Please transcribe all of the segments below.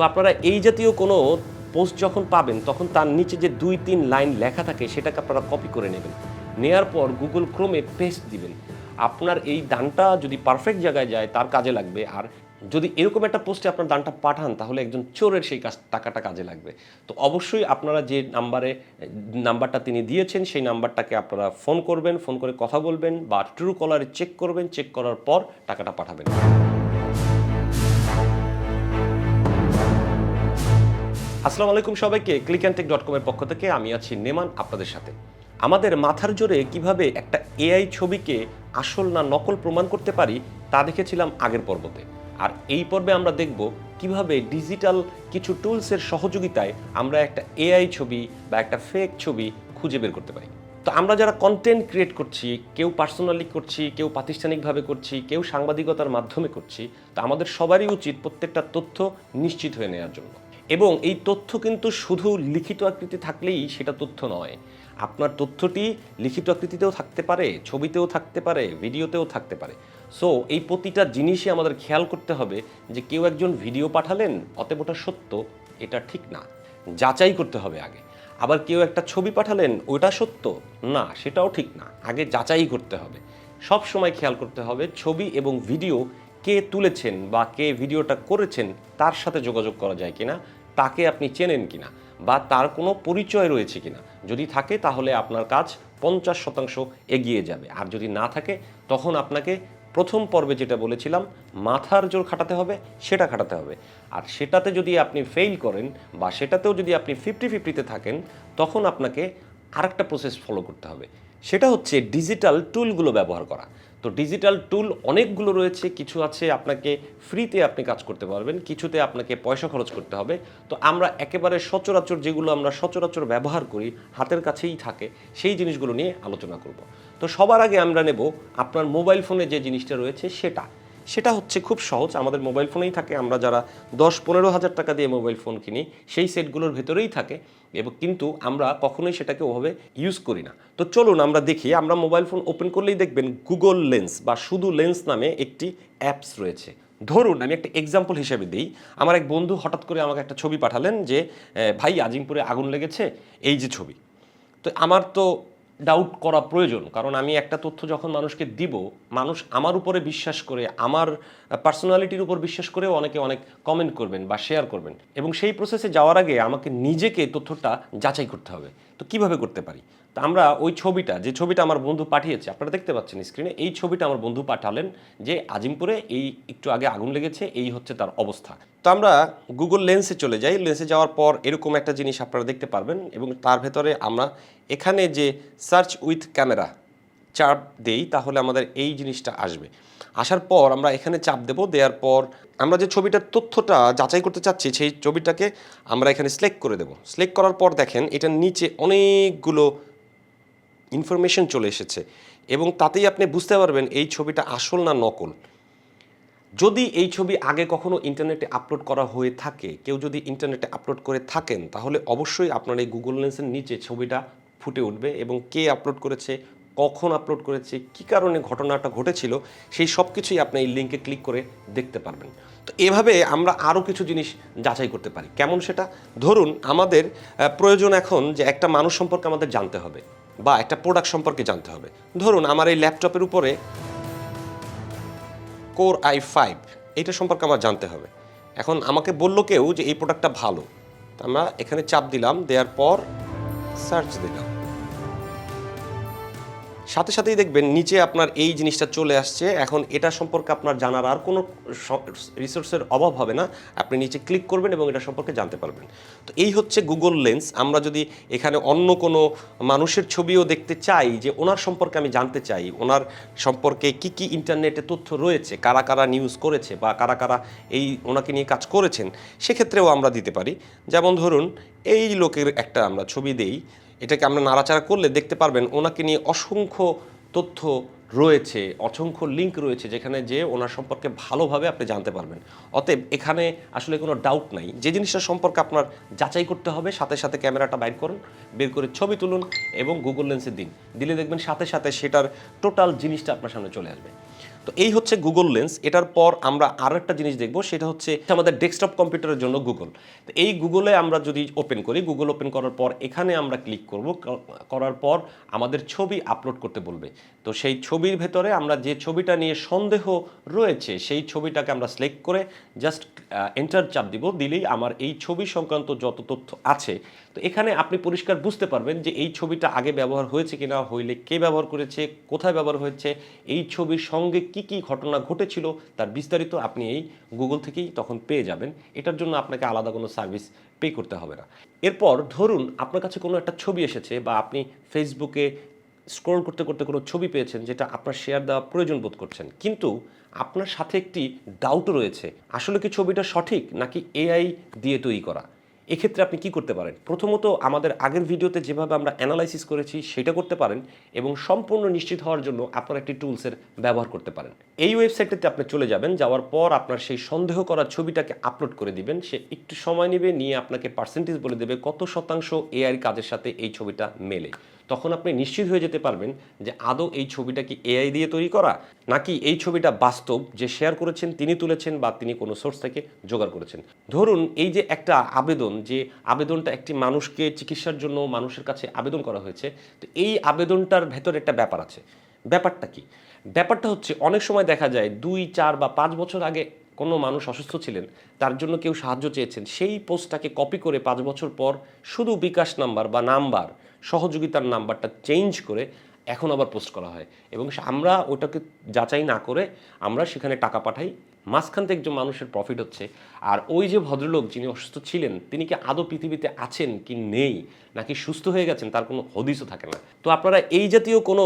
তো আপনারা এই জাতীয় কোনো পোস্ট যখন পাবেন, তখন তার নিচে যে দুই তিন লাইন লেখা থাকে, সেটাকে আপনারা কপি করে নেবেন। নেয়ার পর গুগল ক্রোমে পেস্ট দিবেন। আপনার এই দানটা যদি পারফেক্ট জায়গায় যায়, তার কাজে লাগবে। আর যদি এরকম একটা পোস্টে আপনার দানটা পাঠান, তাহলে একজন চোরের সেই কাজ, টাকাটা কাজে লাগবে। তো অবশ্যই আপনারা যে নাম্বারে নাম্বারটা তিনি দিয়েছেন, সেই নাম্বারটাকে আপনারা ফোন করবেন ফোন করে কথা বলবেন বা ট্রু কলারে চেক করবেন। চেক করার পর টাকাটা পাঠাবেন। আসসালামু আলাইকুম সবাইকে ক্লিক অ্যান্ড টেক ডট কমের পক্ষ থেকে আমি আছি নেমান আপনাদের সাথে। আমাদের মাথার জোরে কীভাবে একটা এআই ছবিকে আসল না নকল প্রমাণ করতে পারি, তা দেখেছিলাম আগের পর্বতে। আর এই পর্বে আমরা দেখব কীভাবে ডিজিটাল কিছু টুলসের সহযোগিতায় আমরা একটা এআই ছবি বা একটা ফেক ছবি খুঁজে বের করতে পারি। তো আমরা যারা কন্টেন্ট ক্রিয়েট করছি, কেউ পার্সোনালি করছি, কেউ প্রাতিষ্ঠানিকভাবে করছি, কেউ সাংবাদিকতার মাধ্যমে করছি, তো আমাদের সবারই উচিত প্রত্যেকটা তথ্য নিশ্চিত হয়ে নেওয়ার জন্য। এবং এই তথ্য কিন্তু শুধু লিখিত আকৃতি থাকলেই সেটা তথ্য নয়। আপনার তথ্যটি লিখিত আকৃতিতেও থাকতে পারে, ছবিতেও থাকতে পারে, ভিডিওতেও থাকতে পারে। সো এই প্রতিটা জিনিসই আমাদের খেয়াল করতে হবে যে কেউ একজন ভিডিও পাঠালেন অতএব ওটা সত্য, এটা ঠিক না। যাচাই করতে হবে আগে। আবার কেউ একটা ছবি পাঠালেন, ওটা সত্য? না, সেটাও ঠিক না। আগে যাচাই করতে হবে। সব সময় খেয়াল করতে হবে, ছবি এবং ভিডিও কে তুলেছেন বা কে ভিডিওটা করেছেন, তার সাথে যোগাযোগ করা যায় কিনা, তাকে আপনি চেনেন কিনা, বা তার কোনো পরিচয় রয়েছে কিনা, যদি থাকে তাহলে আপনার কাজ পঞ্চাশ শতাংশ এগিয়ে যাবে। আর যদি না থাকে, তখন আপনাকে প্রথম পর্বে যেটা বলেছিলাম, মাথার জোর খাটাতে হবে, সেটা খাটাতে হবে। আর সেটাতে যদি আপনি ফেল করেন বা সেটাতেও যদি আপনি ফিফটি ফিফটিতে থাকেন, তখন আপনাকে আরেকটা প্রসেস ফলো করতে হবে। সেটা হচ্ছে ডিজিটাল টুলগুলো ব্যবহার করা। তো ডিজিটাল টুল অনেকগুলো রয়েছে, কিছু আছে আপনাকে ফ্রিতে আপনি কাজ করতে পারবেন, কিছুতে আপনাকে পয়সা খরচ করতে হবে। তো আমরা একেবারে সচরাচর যেগুলো আমরা সচরাচর ব্যবহার করি, হাতের কাছেই থাকে, সেই জিনিসগুলো নিয়ে আলোচনা করব। তো সবার আগে আমরা নেব আপনার মোবাইল ফোনে যে জিনিসটা রয়েছে, সেটা। সেটা হচ্ছে খুব সহজ। আমাদের মোবাইল ফোনেই থাকে। আমরা যারা দশ পনেরো হাজার টাকা দিয়ে মোবাইল ফোন কিনি, সেই সেটগুলোর ভেতরেই থাকে এবং কিন্তু আমরা কখনোই সেটাকে ওভাবে ইউজ করি না। তো চলুন আমরা দেখি। আমরা মোবাইল ফোন ওপেন করলেই দেখবেন গুগল লেন্স বা শুধু লেন্স নামে একটি অ্যাপস রয়েছে। ধরুন, আমি একটা এক্সাম্পল হিসেবে দিই। আমার এক বন্ধু হঠাৎ করে আমাকে একটা ছবি পাঠালেন যে ভাই, আজিমপুরে আগুন লেগেছে, এই যে ছবি। তো আমার তো ডাউট করা প্রয়োজন। কারণ আমি একটা তথ্য যখন মানুষকে দিব, মানুষ আমার উপরে বিশ্বাস করে, আমার পার্সোনালিটির উপর বিশ্বাস করেও অনেকে অনেক কমেন্ট করবেন বা শেয়ার করবেন। এবং সেই প্রসেসে যাওয়ার আগে আমাকে নিজেকে তথ্যটা যাচাই করতে হবে। তো কীভাবে করতে পারি? তো আমরা ওই ছবিটা, যে ছবিটা আমার বন্ধু পাঠিয়েছে, আপনারা দেখতে পাচ্ছেন স্ক্রিনে এই ছবিটা আমার বন্ধু পাঠালেন যে আজিমপুরে এই একটু আগে আগুন লেগেছে, এই হচ্ছে তার অবস্থা। তো আমরা গুগল লেন্সে চলে যাই লেন্সে যাওয়ার পর এরকম একটা জিনিস আপনারা দেখতে পারবেন এবং তার ভেতরে আমরা এখানে যে সার্চ উইথ ক্যামেরা চাপ দেই, তাহলে আমাদের এই জিনিসটা আসবে। আসার পর আমরা এখানে চাপ দেব, দেওয়ার পর আমরা যে ছবিটার তথ্যটা যাচাই করতে চাচ্ছি, সেই ছবিটাকে আমরা এখানে সিলেক্ট করে দেব। সিলেক্ট করার পর দেখেন, এটার নিচে অনেকগুলো ইনফরমেশন চলে এসেছে এবং তাতেই আপনি বুঝতে পারবেন এই ছবিটা আসল না নকল। যদি এই ছবি আগে কখনো ইন্টারনেটে আপলোড করা হয়ে থাকে, কেউ যদি ইন্টারনেটে আপলোড করে থাকেন, তাহলে অবশ্যই আপনার এই গুগল লেন্সের নিচে ছবিটা ফুটে উঠবে এবং কে আপলোড করেছে, কখন আপলোড করেছে, কী কারণে ঘটনাটা ঘটেছিল, সেই সব কিছুই আপনি এই লিঙ্কে ক্লিক করে দেখতে পারবেন। তো এভাবে আমরা আরও কিছু জিনিস যাচাই করতে পারি। কেমন সেটা? ধরুন, আমাদের প্রয়োজন এখন যে একটা মানুষ সম্পর্কে আমাদের জানতে হবে। বা একটা প্রোডাক্ট সম্পর্কে জানতে হবে। ধরুন, আমার এই ল্যাপটপের উপরে কোর আই ফাইভ এইটা সম্পর্কে আমার জানতে হবে। এখন আমাকে বলল কেউ যে এই প্রোডাক্টটা ভালো। আমরা এখানে চাপ দিলাম, দেওয়ার পর সার্চ দিলাম। সাথে সাথেই দেখবেন নিচে আপনার এই জিনিসটা চলে আসছে। এখন এটা সম্পর্কে আপনার জানার আর কোনো রিসোর্সের অভাব হবে না। আপনি নিচে ক্লিক করবেন এবং এটা সম্পর্কে জানতে পারবেন। তো এই হচ্ছে গুগল লেন্স আমরা যদি এখানে অন্য কোনো মানুষের ছবিও দেখতে চাই যে ওনার সম্পর্কে আমি জানতে চাই, ওনার সম্পর্কে কি কি ইন্টারনেটে তথ্য রয়েছে, কারা কারা নিউজ করেছে বা কারা কারা এই ওনাকে নিয়ে কাজ করেছেন, সেক্ষেত্রেও আমরা দিতে পারি। যেমন ধরুন এই লোকের একটা আমরা ছবি দেই, এটাকে আমরা নাড়াচাড়া করলে দেখতে পারবেন ওনাকে নিয়ে অসংখ্য তথ্য রয়েছে, অসংখ্য লিঙ্ক রয়েছে যেখানে যে ওনার সম্পর্কে ভালোভাবে আপনি জানতে পারবেন। অতএব এখানে আসলে কোনো ডাউট নাই। যে জিনিসটা সম্পর্কে আপনার যাচাই করতে হবে, সাথে সাথে ক্যামেরাটা বাইর করুন, বের করে ছবি তুলুন এবং গুগল লেন্সে দিন। দিলে দেখবেন সাথে সাথে সেটার টোটাল জিনিসটা আপনার সামনে চলে আসবে। তো এই হচ্ছে গুগল লেন্স এটার পর আমরা আরও একটা জিনিস দেখব, সেটা হচ্ছে আমাদের ডেস্কটপ কম্পিউটারের জন্য গুগল তো এই গুগলে আমরা যদি ওপেন করি গুগল ওপেন করার পর এখানে আমরা ক্লিক করব। করার পর আমাদের ছবি আপলোড করতে বলবে। তো সেই ছবির ভেতরে আমরা যে ছবিটা নিয়ে সন্দেহ রয়েছে, সেই ছবিটাকে আমরা সিলেক্ট করে জাস্ট এন্টার চাপ দিব। দিলেই আমার এই ছবি সংক্রান্ত যত তথ্য আছে, তো এখানে আপনি পরিষ্কার বুঝতে পারবেন যে এই ছবিটা আগে ব্যবহার হয়েছে কিনা, হইলে কে ব্যবহার করেছে, কোথায় ব্যবহার হয়েছে। এই ছবির সঙ্গে কি কি ঘটনা ঘটেছিল তার বিস্তারিত আপনি এই গুগল থেকেই তখন পেয়ে যাবেন। এটার জন্য আপনাকে আলাদা কোনো সার্ভিস পে করতে হবে না। এরপর ধরুন আপনার কাছে কোনো একটা ছবি এসেছে বা আপনি ফেসবুকে স্ক্রল করতে করতে কোনো ছবি পেয়েছেন যেটা আপনার শেয়ার দেওয়া প্রয়োজন বোধ করছেন। কিন্তু আপনার সাথে একটি ডাউটও রয়েছে। আসলে কি ছবিটা সঠিক নাকি এআই দিয়ে তৈরি করা? এক্ষেত্রে আপনি কি করতে পারেন? প্রথমত আমাদের আগের ভিডিওতে যেভাবে আমরা অ্যানালাইসিস করেছি, সেটা করতে পারেন এবং সম্পূর্ণ নিশ্চিত হওয়ার জন্য আপনার একটি টুলসের ব্যবহার করতে পারেন। এই ওয়েবসাইটটিতে আপনি চলে যাবেন, যাওয়ার পর আপনার সেই সন্দেহ করা ছবিটাকে আপলোড করে দিবেন। সে একটু সময় নেবে, নিয়ে আপনাকে পার্সেন্টেজ বলে দেবে কত শতাংশ এআই কাজের সাথে এই ছবিটা মেলে। তখন আপনি নিশ্চিত হয়ে যেতে পারবেন যে আদৌ এই ছবিটা কি এআই দিয়ে তৈরি করা, নাকি এই ছবিটা বাস্তব, যে শেয়ার করেছেন, তিনি তুলেছেন বা তিনি কোনো সোর্স থেকে জোগাড় করেছেন। ধরুন, এই যে একটা আবেদন, যে আবেদনটা একটি মানুষকে চিকিৎসার জন্য মানুষের কাছে আবেদন করা হয়েছে, তো এই আবেদনটার ভেতরে একটা ব্যাপার আছে। ব্যাপারটা কি? ব্যাপারটা হচ্ছে, অনেক সময় দেখা যায়, দুই, চার বা পাঁচ বছর আগে কোনো মানুষ অসুস্থ ছিলেন, তার জন্য কেউ সাহায্য চেয়েছেন, সেই পোস্টটাকে কপি করে পাঁচ বছর পর শুধু বিকাশ নাম্বার বা নাম্বার, সহযোগিতার নাম্বারটা চেঞ্জ করে এখন আবার পোস্ট করা হয়। এবং আমরা ওটাকে যাচাই না করে আমরা সেখানে টাকা পাঠাই, মাঝখান থেকে একজন মানুষের প্রফিট হচ্ছে। আর ওই যে ভদ্রলোক যিনি অসুস্থ ছিলেন, তিনি কি আদৌ পৃথিবীতে আছেন কি নেই, নাকি সুস্থ হয়ে গেছেন, তার কোনো হদিসও থাকে না। তো আপনারা এই জাতীয় কোনো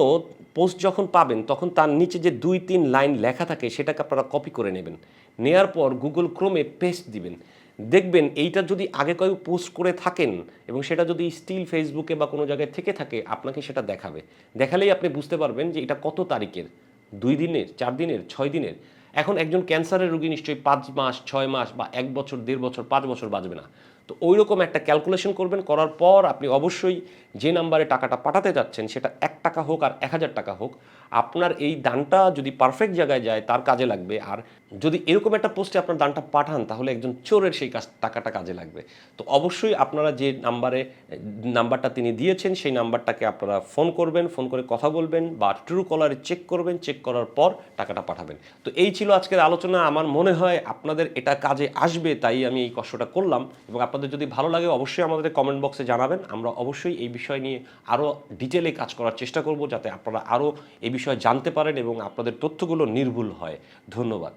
পোস্ট যখন পাবেন, তখন তার নিচে যে দুই তিন লাইন লেখা থাকে, সেটাকে আপনারা কপি করে নেবেন। নেয়ার পর গুগল ক্রোমে পেস্ট দিবেন। দেখবেন এইটা যদি আগে কেউ পোস্ট করে থাকেন এবং সেটা যদি স্টিল ফেসবুকে বা কোনো জায়গায় থেকে থাকে, আপনাকে সেটা দেখাবে। দেখালেই আপনি বুঝতে পারবেন যে এটা কত তারিখের? দুই দিনের, চার দিনের, ছয় দিনের? এখন একজন ক্যান্সারের রোগী নিশ্চয়ই পাঁচ মাস, ছয় মাস বা এক বছর, দেড় বছর, পাঁচ বছর বাঁচবে না। তো ওই রকম একটা ক্যালকুলেশন করবেন, করার পর আপনি অবশ্যই যে নাম্বারে টাকাটা পাঠাতে যাচ্ছেন সেটা এক টাকা হোক আর এক হাজার টাকা হোক আপনার এই দানটা যদি পারফেক্ট জায়গায় যায়, তার কাজে লাগবে। আর যদি এরকম একটা পোস্টে আপনার দানটা পাঠান, তাহলে একজন চোরের সেই কাজ, টাকাটা কাজে লাগবে। তো অবশ্যই আপনারা যে নাম্বারে নাম্বারটা তিনি দিয়েছেন, সেই নাম্বারটাকে আপনারা ফোন করবেন ফোন করে কথা বলবেন বা ট্রু কলারে চেক করবেন। চেক করার পর টাকাটা পাঠাবেন। তো এই ছিল আজকের আলোচনা। আমার মনে হয় আপনাদের এটা কাজে আসবে, তাই আমি এই কষ্টটা করলাম। এবং আপনাদের যদি ভালো লাগে, অবশ্যই আমাদের কমেন্ট বক্সে জানাবেন। আমরা অবশ্যই এই বিষয় নিয়ে আরও ডিটেলে কাজ করার চেষ্টা করব, যাতে আপনারা আরও এই বিষয়ে জানতে পারেন এবং আপনাদের তথ্যগুলো নির্ভুল হয়। ধন্যবাদ।